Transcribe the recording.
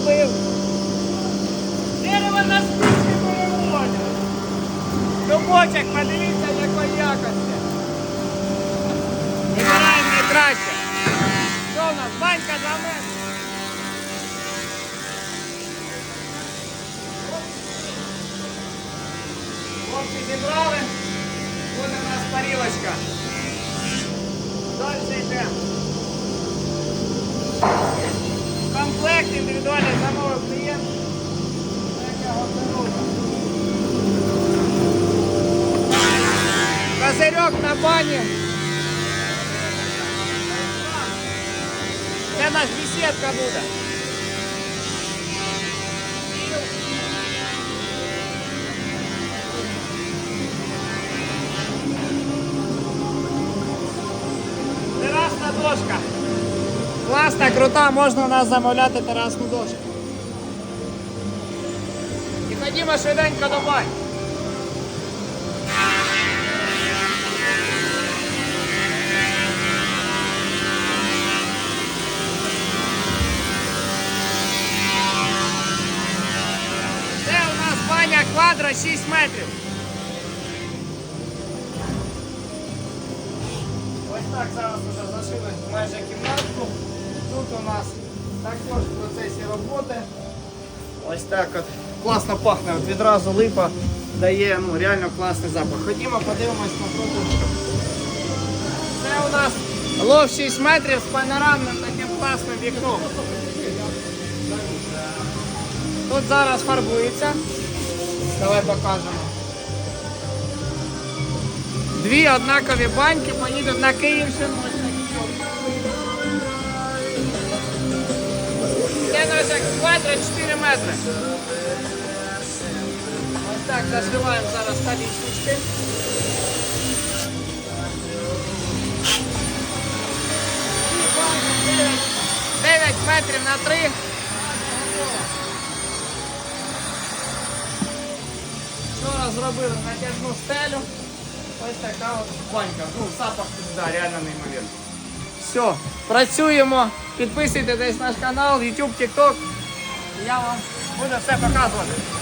зробив. Дерево на спички переводять. Дубочок, подивіться, якої якості. Вибираємо найкраще. Що у нас? Банька за мене. Хлопці зібрали. Буде у нас тарілочка. Далі йдемо. Комплект індивідуальний замовив клієнт. Як я готовий. Козирьок на бані. Це наш бесідка буде. Терасна дошка. Класна, крута, можна нас замовляти терасну дошку. І ходімо швиденько до бані. Це у нас баня квадро 6 метрів. Ось так зараз вже зашили майже кімнатку. Тут у нас також в процесі роботи. Ось так от. Класно пахне, от відразу липа дає ну, реально класний запах. Ходімо, подивимось напроти. Це у нас лов 6 метрів з панорамним таким класним вікном. Тут зараз фарбується. Давай покажемо. Дві однакові баньки поїдуть на Київщину. Наша квадро 4 метри. Ось так зашиваємо зараз столічнички. Дев'ять метрів на 3. Вчора зробили натяжну стелю. Ось така от банька. Ну, запах да, реально неймовірний. Все, працюємо. Підписуйтесь на наш канал, YouTube, TikTok. Я вам буду все показувати.